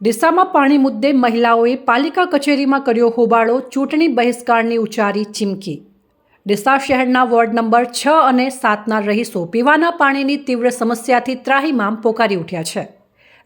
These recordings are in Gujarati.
ડીસામાં પાણી મુદ્દે મહિલાઓએ પાલિકા કચેરીમાં કર્યો હોબાળો, ચૂંટણી બહિષ્કારની ઉચ્ચારી ચીમકી. ડીસા શહેરના વોર્ડ નંબર છ અને સાતના રહીશો પીવાના પાણીની તીવ્ર સમસ્યાથી ત્રાહીમામ પોકારી ઉઠ્યા છે.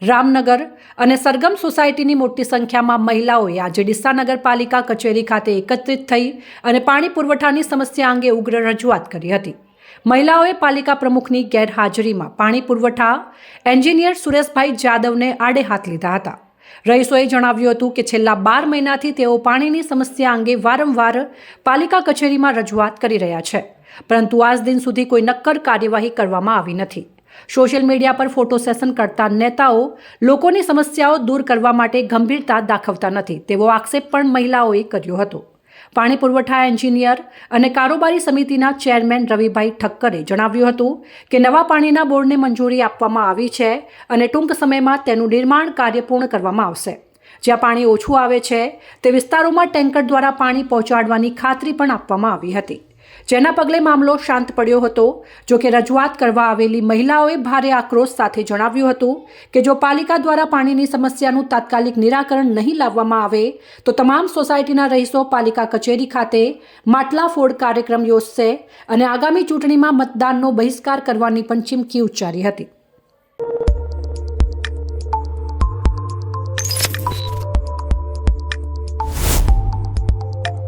રામનગર અને સરગમ સોસાયટીની મોટી સંખ્યામાં મહિલાઓએ આજે ડીસા નગરપાલિકા કચેરી ખાતે એકત્રિત થઈ અને પાણી પુરવઠાની સમસ્યા અંગે ઉગ્ર રજૂઆત કરી હતી. મહિલાઓએ પાલિકા પ્રમુખની ગેરહાજરીમાં પાણી પુરવઠા, એન્જિનિયર સુરેશભાઈ જાદવને આડે હાથ લીધા હતા. રહીશોએ જણાવ્યું હતું કે છેલ્લા બાર મહિનાથી તેઓ પાણીની સમસ્યા અંગે વારંવાર પાલિકા કચેરીમાં રજૂઆત કરી રહ્યા છે. પરંતુ આજ દિન સુધી કોઈ નક્કર કાર્યવાહી કરવામાં આવી નથી. સોશિયલ મીડિયા પર ફોટો સેશન કરતા નેતાઓ લોકોની સમસ્યાઓ દૂર કરવા માટે ગંભીરતા દાખવતા નથી તેવો આક્ષેપ પણ મહિલાઓએ કર્યો હતો. પાણી પુરવઠા એન્જિનિયર અને કારોબારી સમિતિના ચેરમેન રવિભાઈ ઠક્કરે જણાવ્યું હતું કે નવા પાણીના બોર્ડને મંજૂરી આપવામાં આવી છે અને ટૂંક સમયમાં તેનું નિર્માણ કાર્ય પૂર્ણ કરવામાં આવશે. જ્યાં પાણી ઓછું આવે છે, તે વિસ્તારોમાં ટેન્કર દ્વારા પાણી પહોંચાડવાની ખાતરી પણ આપવામાં આવી હતી. જેના પગલે મામલો શાંત પડ્યો હતો. જો કે રજૂઆત કરવા આવેલી મહિલાઓએ ભારે આક્રોશ સાથે જણાવ્યું હતું કે જો પાલિકા દ્વારા પાણીની સમસ્યાનું તાત્કાલિક નિરાકરણ નહીં લાવવામાં આવે, તો તમામ સોસાયટીના રહીશો પાલિકા કચેરી ખાતે માટલા ફોડ કાર્યક્રમ યોજશે અને આગામી ચૂંટણીમાં મતદાનનો બહિષ્કાર કરવાની પણ ચીમકી ઉચ્ચારી હતી.